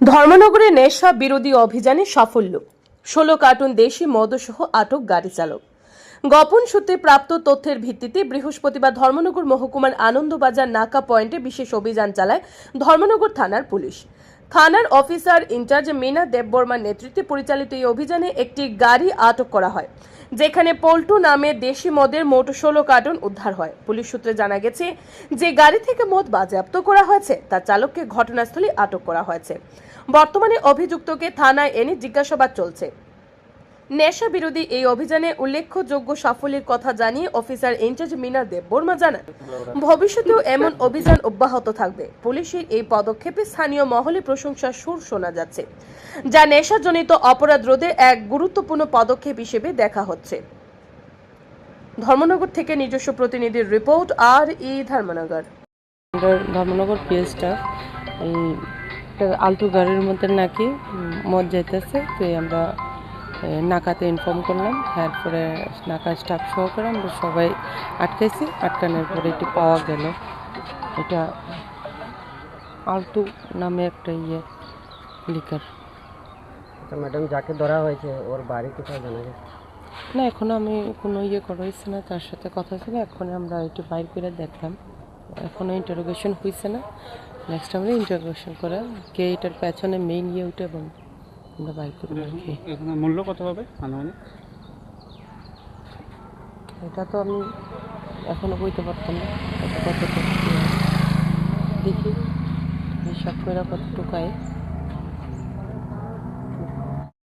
ধর্মনগরে নেশা বিরোধী অভিযানে সাফল্য। ষোলো কার্টুন দেশি মদসহ আটক গাড়ি চালক। গোপন সূত্রে প্রাপ্ত তথ্যের ভিত্তিতে বৃহস্পতিবার ধর্মনগর মহকুমার আনন্দবাজার নাকা পয়েন্টে বিশেষ অভিযান চালায় ধর্মনগর থানার পুলিশ। থানার অফিসার ইনচার্জ মিনা দেববর্মার নেতৃত্বে পরিচালিত এই অভিযানে একটি গাড়ি আটক করা হয়। যেখানে পল্টু নামে দেশি মদের মোট ষোলো কার্টন উদ্ধার হয়। পুলিশ সূত্রে জানা গেছে যে গাড়ি থেকে মদ বাজেয়াপ্ত করা হয়েছে, তার চালককে ঘটনাস্থলে আটক করা হয়েছে। বর্তমানে অভিযুক্তকে থানায় এনে জিজ্ঞাসাবাদ চলছে। নেশা বিরোধী এই অভিযানে উল্লেখযোগ্য সাফল্যের কথা জানিয়ে officer in charge Mina Deb Barma জানান, ভবিষ্যতেও এমন অভিযান অব্যাহত থাকবে। পুলিশের এই পদক্ষেপে স্থানীয় মহলে প্রশংসার সুর শোনা যাচ্ছে, যা নেশাজনিত অপরাধ রোধে এক গুরুত্বপূর্ণ পদক্ষেপ হিসেবে দেখা হচ্ছে। ধর্মনগর থেকে নিজস্ব প্রতিনিধির রিপোর্ট আর ই ধর্মনগর ধর্মনগর পেজটা এই একটা আলটু গাড়ির মধ্যে নাকি মদ যাইতেছে, তো আমরা নাকাতে ইনফর্ম করলাম। তারপরে নাকা স্টাফ সহকারে আমরা সবাই আটকাইছি। আটকানোর পরে এটি পাওয়া গেল। এটা আলতু নামে একটা ইয়ে লিকার। আচ্ছা ম্যাডাম যাকে ধরা হয়েছে ওর বাড়ি কোথায় জানা গেছে না এখন আমি কোনো ইয়ে করা হয়েছে না তার সাথে কথা ছিল। এখন আমরা একটু বাইর করে দেখলাম। এখনও ইন্টারোগেশন হয়েছে না। নেক্সট আমরা ইন্টারোগেশন করে কে এটার পেছনে মেইন ইয়ে উঠে এবং আমরা বাইক করব আর কি। এখানে মূল্য কত হবে আনুমানিক? এটা তো আমি এখনও বইতে পারতাম না। এটা কতটুকু কি হয়। দেখি। হিসাব করে কতটুকু আয়?